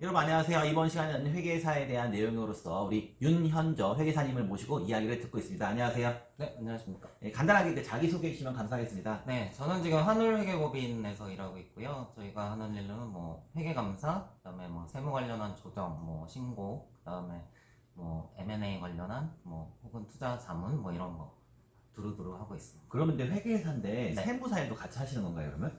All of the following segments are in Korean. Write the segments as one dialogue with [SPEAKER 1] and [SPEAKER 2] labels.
[SPEAKER 1] 여러분 안녕하세요. 이번 시간에는 회계사에 대한 내용으로서 우리 윤현저 회계사님을 모시고 이야기를 듣고 있습니다. 안녕하세요.
[SPEAKER 2] 네, 안녕하십니까.
[SPEAKER 1] 네, 간단하게 그 자기소개해 주시면 감사하겠습니다.
[SPEAKER 2] 네, 저는 지금 한울회계법인에서 일하고 있고요. 저희가 하는 일은 뭐 회계감사, 그다음에 뭐 세무 관련한 조정, 뭐 신고, 그다음에 뭐 M&A 관련한 뭐 혹은 투자 자문 뭐 이런 거 두루두루 하고 있습니다.
[SPEAKER 1] 그러면 근데 회계사인데
[SPEAKER 2] 네.
[SPEAKER 1] 세무사 일도 같이 하시는 건가요, 그러면?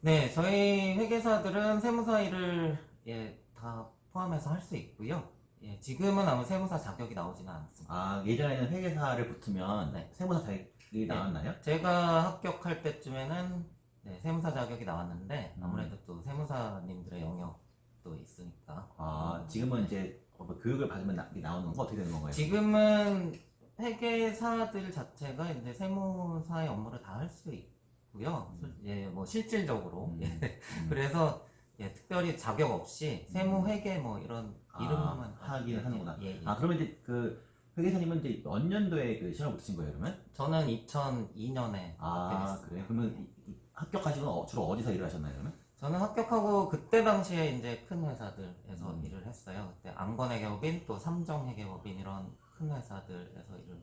[SPEAKER 2] 네, 저희 회계사들은 세무사 일을 예, 다 포함해서 할 수 있고요. 예, 지금은 아무 세무사 자격이 나오지는 않습니다.
[SPEAKER 1] 아, 예전에는 회계사를 붙으면
[SPEAKER 2] 네.
[SPEAKER 1] 세무사 자격이 나왔나요?
[SPEAKER 2] 제가 합격할 때쯤에는 네, 세무사 자격이 나왔는데
[SPEAKER 1] 음.
[SPEAKER 2] 아무래도 또 세무사님들의 영역도 있으니까
[SPEAKER 1] 아, 지금은 이제 뭐 교육을 받으면 나, 나오는 건가? 어떻게 되는 건가요?
[SPEAKER 2] 지금은 회계사들 자체가 이제 세무사의 업무를 다 할 수 있고요.
[SPEAKER 1] 음.
[SPEAKER 2] 예, 뭐 실질적으로
[SPEAKER 1] 음,
[SPEAKER 2] 예.
[SPEAKER 1] 음.
[SPEAKER 2] 그래서 예, 특별히 자격 없이 세무 회계 뭐 이런
[SPEAKER 1] 아,
[SPEAKER 2] 이름만
[SPEAKER 1] 하기는
[SPEAKER 2] 예,
[SPEAKER 1] 하는구나.
[SPEAKER 2] 예, 예.
[SPEAKER 1] 아, 그러면 이제 그 회계사님은 이제 몇 년도에 그 시험을 붙으신 거예요, 그러면?
[SPEAKER 2] 저는 2002년에
[SPEAKER 1] 아. 그래요? 그러면 이- 이- 합격하시고 어- 주로 어디서 일을 하셨나요, 그러면?
[SPEAKER 2] 저는 합격하고 그때 당시에 이제 큰 회사들에서
[SPEAKER 1] 음.
[SPEAKER 2] 일을 했어요. 그때 안건회계법인 또 삼정회계법인 이런 큰 회사들에서 일을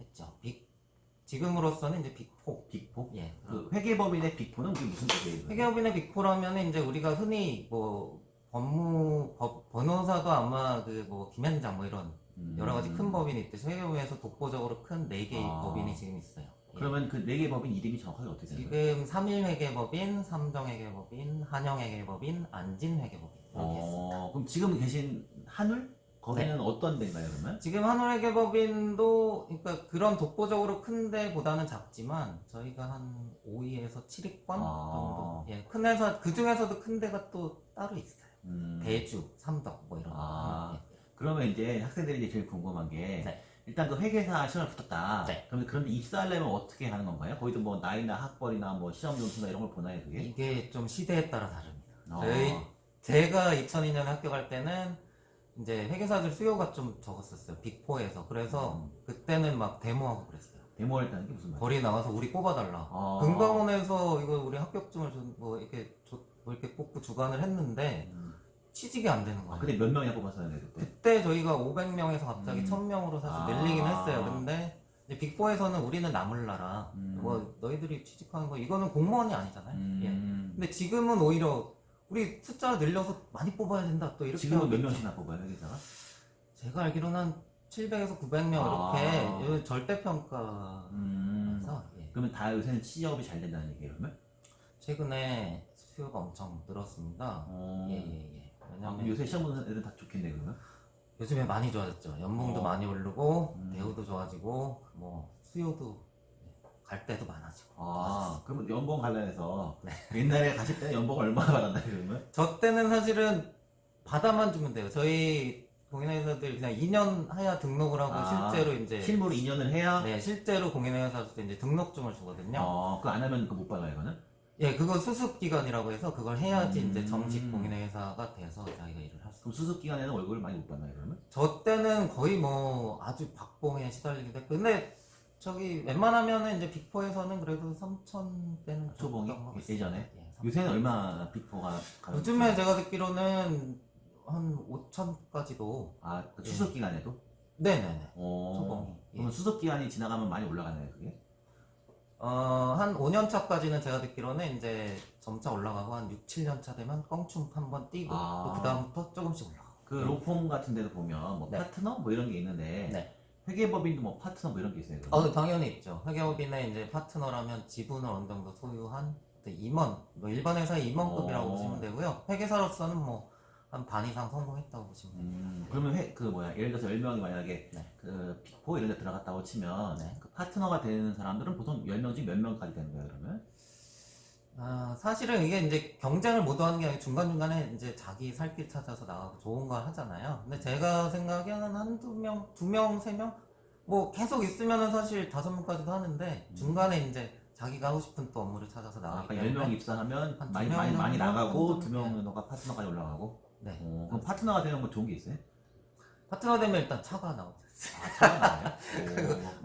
[SPEAKER 2] 했죠. 빅 지금으로서는 이제 빅포.
[SPEAKER 1] 빅포?
[SPEAKER 2] 예.
[SPEAKER 1] 그 회계법인의 빅포는 그게 무슨 뜻이에요?
[SPEAKER 2] 회계법인의 빅포라면 이제 우리가 흔히 뭐 법무 법 변호사도 아마 그 뭐 김현장 뭐 이런
[SPEAKER 1] 음.
[SPEAKER 2] 여러 가지 큰 법인이 있듯이 회계법인에서 독보적으로 큰 네 개의
[SPEAKER 1] 아.
[SPEAKER 2] 법인이 지금 있어요. 예.
[SPEAKER 1] 그러면 그 네 개 법인 이름이 정확하게 어떻게 되는 거예요?
[SPEAKER 2] 지금 삼일 회계법인, 삼정 회계법인, 한영 회계법인, 안진 회계법인 이렇게 있습니다.
[SPEAKER 1] 어, 그럼 지금 계신 한울? 거기는 어떤 데인가요, 그러면?
[SPEAKER 2] 지금 한울회계법인도 그러니까 그런 독보적으로 큰 데보다는 작지만 저희가 한 5위에서 7위권
[SPEAKER 1] 아.
[SPEAKER 2] 정도. 예, 큰 회사 그 중에서도 큰 데가 또 따로 있어요.
[SPEAKER 1] 음.
[SPEAKER 2] 대주, 삼덕 뭐 이런.
[SPEAKER 1] 아.
[SPEAKER 2] 거. 예, 예.
[SPEAKER 1] 그러면 이제 학생들이 이제 제일 궁금한 게
[SPEAKER 2] 네.
[SPEAKER 1] 일단 그 회계사 시험을 붙었다.
[SPEAKER 2] 네.
[SPEAKER 1] 그러면 그런데 입사하려면 어떻게 하는 건가요? 거기도 뭐 나이나 학벌이나 뭐 시험 점수나 이런 걸 보나요, 그게?
[SPEAKER 2] 이게 좀 시대에 따라 다릅니다.
[SPEAKER 1] 어.
[SPEAKER 2] 저희 제가 2002년에 합격할 때는 이제 회계사들 수요가 좀 적었었어요. 빅포에서. 그래서
[SPEAKER 1] 음.
[SPEAKER 2] 그때는 막 데모하고 그랬어요.
[SPEAKER 1] 데모했다는 게 무슨 말이에요?
[SPEAKER 2] 거리 나가서 우리 뽑아달라.
[SPEAKER 1] 아.
[SPEAKER 2] 금감원에서 이거 우리 합격증을 좀 뭐 이렇게 줘- 뭐 이렇게 뽑고 주관을 했는데
[SPEAKER 1] 음.
[SPEAKER 2] 취직이 안 되는
[SPEAKER 1] 아,
[SPEAKER 2] 거예요.
[SPEAKER 1] 근데 몇 명이나 뽑았어요, 그때?
[SPEAKER 2] 그때 저희가 500명에서 갑자기
[SPEAKER 1] 음.
[SPEAKER 2] 1000명으로 사실
[SPEAKER 1] 아.
[SPEAKER 2] 늘리긴 했어요. 근데 이제 빅4에서는 우리는 남을라라.
[SPEAKER 1] 음.
[SPEAKER 2] 뭐 너희들이 취직하는 거 이거는 공무원이 아니잖아요. 예.
[SPEAKER 1] 음.
[SPEAKER 2] 근데 지금은 오히려 우리 숫자 늘려서 많이 뽑아야 된다. 또 이렇게
[SPEAKER 1] 지금은
[SPEAKER 2] 하고
[SPEAKER 1] 몇
[SPEAKER 2] 있죠.
[SPEAKER 1] 명씩이나 뽑아요, 회계사가?
[SPEAKER 2] 제가 알기로는 한 700에서 900명
[SPEAKER 1] 아.
[SPEAKER 2] 이렇게 이거 절대평가라서
[SPEAKER 1] 음.
[SPEAKER 2] 예.
[SPEAKER 1] 그러면 다 요새는 취업이 잘 된다는 얘기예요, 그러면?
[SPEAKER 2] 최근에 수요가 엄청 늘었습니다.
[SPEAKER 1] 어.
[SPEAKER 2] 예, 예, 예.
[SPEAKER 1] 아,
[SPEAKER 2] 왜냐면
[SPEAKER 1] 그럼 요새 시험 보는 애들 다 좋겠네, 그러면?
[SPEAKER 2] 요즘에 많이 좋아졌죠. 연봉도
[SPEAKER 1] 어.
[SPEAKER 2] 많이 오르고,
[SPEAKER 1] 음.
[SPEAKER 2] 대우도 좋아지고, 뭐, 수요도 네, 갈 때도 많아지고.
[SPEAKER 1] 아, 그러면 연봉 관련해서
[SPEAKER 2] 네.
[SPEAKER 1] 옛날에 가실 때는 연봉 얼마나 받았나요, 그러면?
[SPEAKER 2] 저 때는 사실은 받아만 주면 돼요. 저희 공인회사들 그냥 2년 하야 등록을 하고
[SPEAKER 1] 아,
[SPEAKER 2] 실제로 이제,
[SPEAKER 1] 실무로 2년을 해야?
[SPEAKER 2] 네, 실제로 공인회사에서 이제 등록증을 주거든요.
[SPEAKER 1] 어, 그거 안 하면 그거 못 받아요, 이거는?
[SPEAKER 2] 예, 그거 수습 기간이라고 해서 그걸 해야지
[SPEAKER 1] 음.
[SPEAKER 2] 이제 정식 공인회사가 돼서 자기가 일을 할 수.
[SPEAKER 1] 그럼 수습 기간에는 월급을 많이 못 받나요, 그러면?
[SPEAKER 2] 저 때는 거의 뭐 아주 박봉에 시달리기도 했고 근데 저기 웬만하면은 이제 빅포에서는 그래도 3천 대는
[SPEAKER 1] 초봉이? 예전에?
[SPEAKER 2] 예, 3,000.
[SPEAKER 1] 요새는 얼마 빅포가 가요?
[SPEAKER 2] 요즘에 제가 듣기로는 한 5천까지도
[SPEAKER 1] 아, 그 수습 기간에도?
[SPEAKER 2] 네네네
[SPEAKER 1] 어.
[SPEAKER 2] 초봉이. 예.
[SPEAKER 1] 그러면 수습 기간이 지나가면 많이 올라가나요, 그게?
[SPEAKER 2] 어한 5년 차까지는 제가 듣기로는 이제 점차 올라가고 한 6, 7년 차 되면 껑충 한번 뛰고
[SPEAKER 1] 아.
[SPEAKER 2] 또 그다음부터 조금씩 올라가고
[SPEAKER 1] 그 로펌 같은 데도 보면 뭐
[SPEAKER 2] 네.
[SPEAKER 1] 파트너 뭐 이런 게 있는데
[SPEAKER 2] 네.
[SPEAKER 1] 회계법인도 뭐 파트너 뭐 이런 게 있어요.
[SPEAKER 2] 어, 당연히 있죠. 회계업인의 이제 파트너라면 지분을 어느 정도 소유한 그 임원, 뭐 일반 회사의 임원급이라고
[SPEAKER 1] 어.
[SPEAKER 2] 보시면 되고요. 회계사로서는 뭐 한 반 이상 성공했다고 보시면 돼요.
[SPEAKER 1] 음, 그러면 회, 그 뭐야 예를 들어서 10명이 만약에
[SPEAKER 2] 네.
[SPEAKER 1] 그 빅포 이런 데 들어갔다고 치면
[SPEAKER 2] 네.
[SPEAKER 1] 그 파트너가 되는 사람들은 보통 10명 중몇 명까지 되는 거예요 그러면?
[SPEAKER 2] 아, 사실은 이게 이제 경쟁을 모두 하는 게 아니라 중간중간에 이제 자기 살 길 찾아서 나가고 좋은 걸 하잖아요. 근데 제가 생각에는 한두 명, 두 명, 세 명? 뭐 계속 있으면은 사실 다섯 명까지도 하는데
[SPEAKER 1] 음.
[SPEAKER 2] 중간에 이제 자기가 하고 싶은 또 업무를 찾아서
[SPEAKER 1] 아까
[SPEAKER 2] 나가기
[SPEAKER 1] 10명
[SPEAKER 2] 때문에
[SPEAKER 1] 입사하면 많이
[SPEAKER 2] 명,
[SPEAKER 1] 많이 많이
[SPEAKER 2] 한 명,
[SPEAKER 1] 나가고
[SPEAKER 2] 한두
[SPEAKER 1] 두
[SPEAKER 2] 명.
[SPEAKER 1] 명은 너가 파트너까지 올라가고
[SPEAKER 2] 네.
[SPEAKER 1] 어, 그럼 파트너가 되면 뭐 좋은 게 있어요?
[SPEAKER 2] 파트너 되면 일단 차가 나오죠.
[SPEAKER 1] 아, 차가 나와요?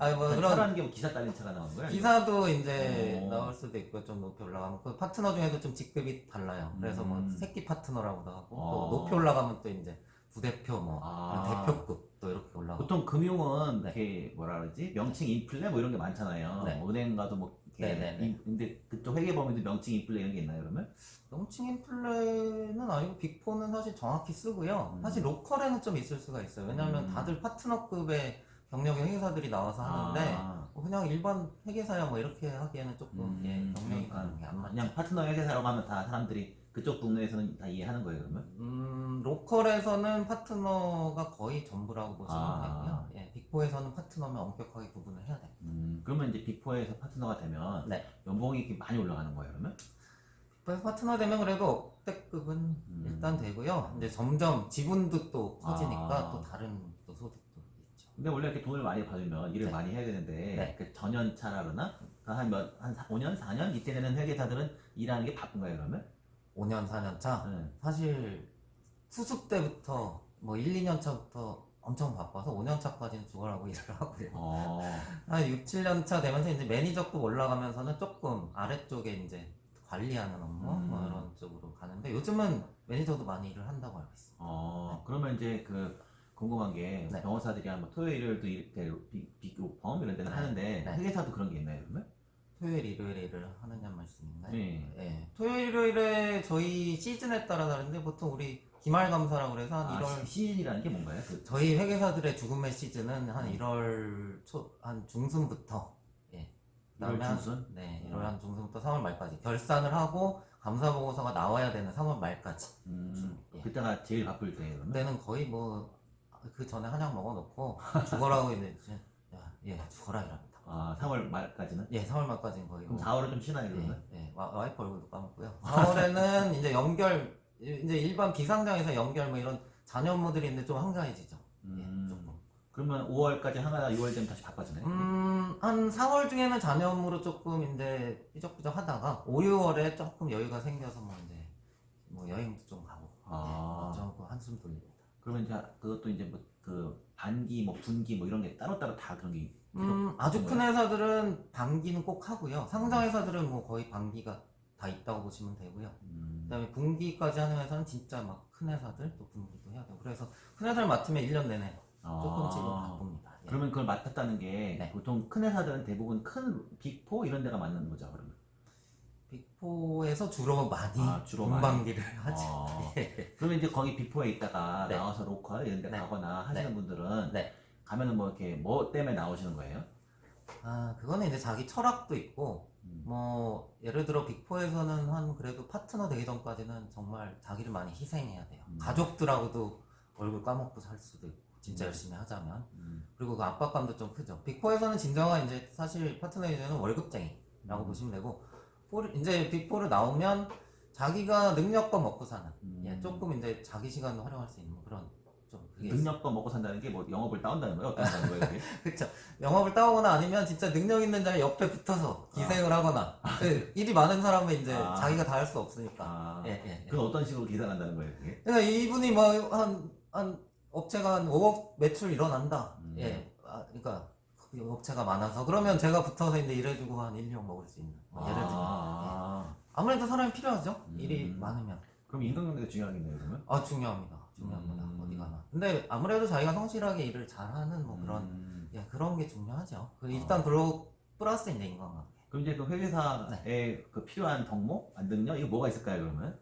[SPEAKER 2] 아니,
[SPEAKER 1] 뭐뭐
[SPEAKER 2] 그런-
[SPEAKER 1] 차라는 게뭐 기사 딸린 차가 나오는 거야?
[SPEAKER 2] 기사도 이제
[SPEAKER 1] 오.
[SPEAKER 2] 나올 수도 있고 좀 높이 올라가면 그 파트너 중에도 좀 직급이 달라요. 그래서 뭐
[SPEAKER 1] 음.
[SPEAKER 2] 새끼 파트너라고도 하고
[SPEAKER 1] 어.
[SPEAKER 2] 또 높이 올라가면 또 이제 부대표 뭐
[SPEAKER 1] 아.
[SPEAKER 2] 대표급 또 이렇게 올라가고
[SPEAKER 1] 보통 금융은
[SPEAKER 2] 네.
[SPEAKER 1] 이렇게 뭐라 그러지 명칭 인플레 뭐 이런 게 많잖아요.
[SPEAKER 2] 네.
[SPEAKER 1] 은행 가도 뭐 이렇게
[SPEAKER 2] 네, 네, 네.
[SPEAKER 1] 인- 근데 그쪽 회계법인도 명칭 인플레 이런 게 있나요 그러면?
[SPEAKER 2] 명칭 인플레는 아니고 빅4는 사실 정확히 쓰고요.
[SPEAKER 1] 음.
[SPEAKER 2] 사실 로컬에는 좀 있을 수가 있어요. 왜냐하면
[SPEAKER 1] 음.
[SPEAKER 2] 다들 파트너급의 경력의 회계사들이 나와서 하는데
[SPEAKER 1] 아,
[SPEAKER 2] 뭐 그냥 일반 회계사야 뭐 이렇게 하기에는 조금
[SPEAKER 1] 음,
[SPEAKER 2] 예, 경력이
[SPEAKER 1] 그러니까
[SPEAKER 2] 가는 게안 맞죠.
[SPEAKER 1] 그냥 파트너 회계사라고 하면 다 사람들이 그쪽 동네에서는 다 이해하는 거예요 그러면?
[SPEAKER 2] 음, 로컬에서는 파트너가 거의 전부라고 보시면
[SPEAKER 1] 아.
[SPEAKER 2] 되고요. 예, 빅4에서는 파트너면 엄격하게 구분을 해야 돼요.
[SPEAKER 1] 음, 그러면 이제 빅4에서 파트너가 되면
[SPEAKER 2] 네.
[SPEAKER 1] 연봉이 이렇게 많이 올라가는 거예요 그러면?
[SPEAKER 2] 빅4에서 파트너 되면 그래도 억대급은
[SPEAKER 1] 음.
[SPEAKER 2] 일단 되고요. 이제 점점 지분도 또 커지니까
[SPEAKER 1] 아.
[SPEAKER 2] 또 다른.
[SPEAKER 1] 근데 원래 이렇게 돈을 많이 받으면 일을
[SPEAKER 2] 네.
[SPEAKER 1] 많이 해야 되는데
[SPEAKER 2] 네.
[SPEAKER 1] 그 전연차라 그러나 그한몇한 5년 4년 이때 되는 회계사들은 일하는 게 바쁜가요 그러면?
[SPEAKER 2] 5년, 4년 차.
[SPEAKER 1] 네.
[SPEAKER 2] 사실 수습 때부터 뭐 1, 2년 차부터 엄청 바빠서 5년 차까지는 죽어라고 일을 하고요.
[SPEAKER 1] 어,
[SPEAKER 2] 한 6, 7년 차 되면서 이제 매니저급 올라가면서는 조금 아래쪽에 이제 관리하는 업무
[SPEAKER 1] 음.
[SPEAKER 2] 뭐 이런 쪽으로 가는데 요즘은 매니저도 많이 일을 한다고 알고 있습니다.
[SPEAKER 1] 어, 그러면 이제 그 궁금한 게
[SPEAKER 2] 네.
[SPEAKER 1] 변호사들이 뭐 토요일도 이렇게 빅- 빅로펌 이런 데는
[SPEAKER 2] 네.
[SPEAKER 1] 하는데
[SPEAKER 2] 네.
[SPEAKER 1] 회계사도 그런 게 있나요 그러면?
[SPEAKER 2] 토요일, 일요일에 일을 하느냐 말씀인가요?
[SPEAKER 1] 네.
[SPEAKER 2] 예. 토요일, 일요일에 저희 시즌에 따라 다른데 보통 우리 기말 감사라고 그래서 한
[SPEAKER 1] 아,
[SPEAKER 2] 1월
[SPEAKER 1] 시- 시즌이라는 게 뭔가요? 그,
[SPEAKER 2] 저희 회계사들의 죽음의 시즌은 한 1월 초, 한 중순부터, 예.
[SPEAKER 1] 1월
[SPEAKER 2] 그다음에 한-
[SPEAKER 1] 중순?
[SPEAKER 2] 네,
[SPEAKER 1] 음.
[SPEAKER 2] 1월 한 중순부터 3월 말까지. 결산을 하고 감사 보고서가 나와야 되는 3월 말까지.
[SPEAKER 1] 음,
[SPEAKER 2] 예.
[SPEAKER 1] 그때가 제일 바쁠 때 그러면?
[SPEAKER 2] 그때는 거의 뭐, 그 전에 한약 먹어놓고 죽어라고 야, 예, 죽어라 이랍니다.
[SPEAKER 1] 아, 3월 말까지는?
[SPEAKER 2] 예, 3월 말까지는 거의
[SPEAKER 1] 그럼
[SPEAKER 2] 뭐.
[SPEAKER 1] 4월은 좀 쉬나요 그러면?
[SPEAKER 2] 예, 예, 와, 와이프 얼굴도 까먹고요. 4월에는 이제 연결, 이제 일반 비상장에서 연결 뭐 이런 잔여 업무들이 있는데 좀 한가해지죠.
[SPEAKER 1] 음,
[SPEAKER 2] 예, 조금.
[SPEAKER 1] 그러면 5월까지 하다가 6월 되면 다시 바빠지네?
[SPEAKER 2] 음, 한 4월 중에는 잔여 업무로 조금 이제 삐적삐적 하다가 5, 6월에 조금 여유가 생겨서 뭐 이제 뭐 여행도 좀 가고
[SPEAKER 1] 아.
[SPEAKER 2] 예, 조금 한숨 돌립니다.
[SPEAKER 1] 그러면 이제 그것도 이제 뭐 그 반기 뭐 분기 뭐 이런 게 따로따로 다 그런 게
[SPEAKER 2] 음, 아주 큰 회사들은 반기는 꼭 하고요. 상장 회사들은 뭐 거의 반기가 다 있다고 보시면 되고요.
[SPEAKER 1] 음,
[SPEAKER 2] 그다음에 분기까지 하는 회사는 진짜 막 큰 회사들 또 분기도 해야 되고 그래서 큰 회사를 맡으면 1년 내내 조금씩은
[SPEAKER 1] 아.
[SPEAKER 2] 바쁩니다. 예.
[SPEAKER 1] 그러면 그걸 맡았다는 게
[SPEAKER 2] 네.
[SPEAKER 1] 보통 큰 회사들은 대부분 큰 빅4 이런 데가 맞는 거죠 그러면?
[SPEAKER 2] 빅4에서 주로 많이
[SPEAKER 1] 아, 주로
[SPEAKER 2] 분반기를 하죠.
[SPEAKER 1] 어.
[SPEAKER 2] 예.
[SPEAKER 1] 그러면 이제 거기 빅4에 있다가
[SPEAKER 2] 네.
[SPEAKER 1] 나와서 로컬 이런 데
[SPEAKER 2] 네.
[SPEAKER 1] 가거나 하시는
[SPEAKER 2] 네.
[SPEAKER 1] 분들은
[SPEAKER 2] 네.
[SPEAKER 1] 가면은 뭐 이렇게 뭐 때문에 나오시는 거예요?
[SPEAKER 2] 아, 그거는 이제 자기 철학도 있고,
[SPEAKER 1] 음.
[SPEAKER 2] 뭐, 예를 들어 빅4에서는 한 그래도 파트너 되기 전까지는 정말 자기를 많이 희생해야 돼요.
[SPEAKER 1] 음.
[SPEAKER 2] 가족들하고도 얼굴 까먹고 살 수도 있고, 진짜
[SPEAKER 1] 음.
[SPEAKER 2] 열심히 하자면.
[SPEAKER 1] 음.
[SPEAKER 2] 그리고 그 압박감도 좀 크죠. 빅4에서는 진정한 이제 사실 파트너 이제는 월급쟁이라고
[SPEAKER 1] 음.
[SPEAKER 2] 보시면 되고, 포를- 이제 빅4를 나오면 자기가 능력껏 먹고 사는,
[SPEAKER 1] 음.
[SPEAKER 2] 예, 조금 이제 자기 시간을 활용할 수 있는 그런 좀 그게.
[SPEAKER 1] 능력껏 먹고 산다는 게 뭐 영업을 따온다는 거예요? 어떤 거예요? 그게?
[SPEAKER 2] 그쵸. 영업을 따오거나 아니면 진짜 능력 있는 자의 옆에 붙어서 기생을 하거나. 그 일이 많은 사람은 이제
[SPEAKER 1] 아.
[SPEAKER 2] 자기가 다 할 수 없으니까.
[SPEAKER 1] 아,
[SPEAKER 2] 예, 예. 예.
[SPEAKER 1] 그건 어떤 식으로 계산한다는 거예요? 그게?
[SPEAKER 2] 그러니까 이분이 뭐, 한, 한, 업체가 한 5억 매출 일어난다.
[SPEAKER 1] 음.
[SPEAKER 2] 예. 아, 그러니까, 그 업체가 많아서. 그러면 제가 붙어서 이제 일해주고 한 1, 2억 먹을 수 있는. 뭐 예를 들면.
[SPEAKER 1] 아,
[SPEAKER 2] 아무래도 사람이 필요하죠.
[SPEAKER 1] 음.
[SPEAKER 2] 일이 많으면.
[SPEAKER 1] 그럼 인간관계가 중요하겠네요 그러면?
[SPEAKER 2] 아, 중요합니다. 중요합니다.
[SPEAKER 1] 음.
[SPEAKER 2] 어디 가나. 근데 아무래도 자기가 성실하게 일을 잘하는 뭐 그런,
[SPEAKER 1] 음.
[SPEAKER 2] 예, 그런 게 중요하죠. 그
[SPEAKER 1] 아.
[SPEAKER 2] 일단, 그리고, 플러스 이제 인간관계.
[SPEAKER 1] 그럼 이제 그 회계사에
[SPEAKER 2] 네.
[SPEAKER 1] 그 필요한 덕목, 안 능력 이거 뭐가 있을까요 그러면?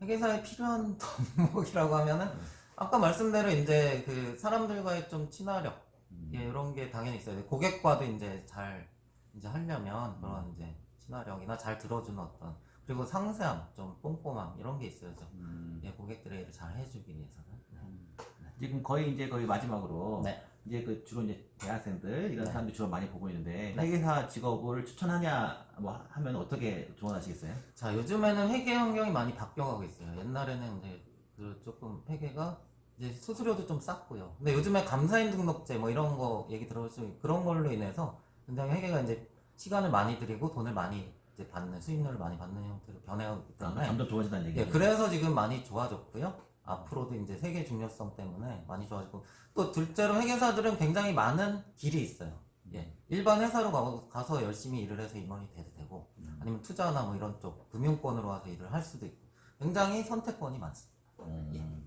[SPEAKER 2] 회계사에 필요한 덕목이라고 하면은 아까 말씀대로 이제 그 사람들과의 좀 친화력
[SPEAKER 1] 음.
[SPEAKER 2] 예, 이런 게 당연히 있어야 돼. 고객과도 이제 잘 이제 하려면 그런 이제 친화력이나 잘 들어주는 어떤 그리고 상세함, 좀 꼼꼼함 이런 게 있어야죠.
[SPEAKER 1] 음.
[SPEAKER 2] 예, 고객들의 일을 잘 해주기 위해서는. 네.
[SPEAKER 1] 지금 거의 이제 거의 마지막으로
[SPEAKER 2] 네.
[SPEAKER 1] 이제 그 주로 이제 대학생들 이런
[SPEAKER 2] 네.
[SPEAKER 1] 사람들이 주로 많이 보고 있는데
[SPEAKER 2] 네.
[SPEAKER 1] 회계사 직업을 추천하냐 뭐 하면 어떻게 조언하시겠어요?
[SPEAKER 2] 자, 요즘에는 회계 환경이 많이 바뀌어가고 있어요. 옛날에는 이제 그 조금 회계가 이제 수수료도 좀 쌌고요. 근데 요즘에 감사인 등록제 뭐 이런 거 얘기 들어볼 수 있- 그런 걸로 인해서 굉장히 회계가 이제 시간을 많이 들이고 돈을 많이 이제 받는 수익률을 많이 받는 형태로 변해가고 있기
[SPEAKER 1] 아,
[SPEAKER 2] 때문에
[SPEAKER 1] 점점 좋아진다는
[SPEAKER 2] 예,
[SPEAKER 1] 얘기죠.
[SPEAKER 2] 그래서 지금 많이 좋아졌고요. 앞으로도 이제 세계 중요성 때문에 많이 좋아지고 또 둘째로 회계사들은 굉장히 많은 길이 있어요. 예. 일반 회사로 가- 가서 열심히 일을 해서 임원이 돼도 되고
[SPEAKER 1] 음.
[SPEAKER 2] 아니면 투자나 뭐 이런 쪽 금융권으로 와서 일을 할 수도 있고 굉장히 선택권이 많습니다.
[SPEAKER 1] 음.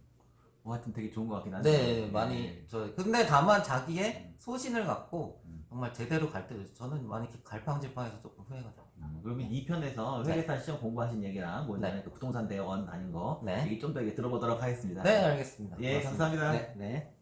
[SPEAKER 1] 뭐 하여튼 되게 좋은 것 같긴 한데.
[SPEAKER 2] 네, 많이 저 근데 다만 자기의 소신을 갖고
[SPEAKER 1] 음.
[SPEAKER 2] 정말 제대로 갈 때도 저는 많이 이렇게 갈팡질팡해서 조금 후회가 돼요.
[SPEAKER 1] 음, 그러면 이 편에서 회계사 시험 공부하신 얘기랑 뭐
[SPEAKER 2] 네.
[SPEAKER 1] 그 부동산 대원 다닌 거
[SPEAKER 2] 네.
[SPEAKER 1] 얘기 좀 더 들어보도록 하겠습니다.
[SPEAKER 2] 네, 알겠습니다.
[SPEAKER 1] 예,
[SPEAKER 2] 고맙습니다.
[SPEAKER 1] 감사합니다.
[SPEAKER 2] 네, 네.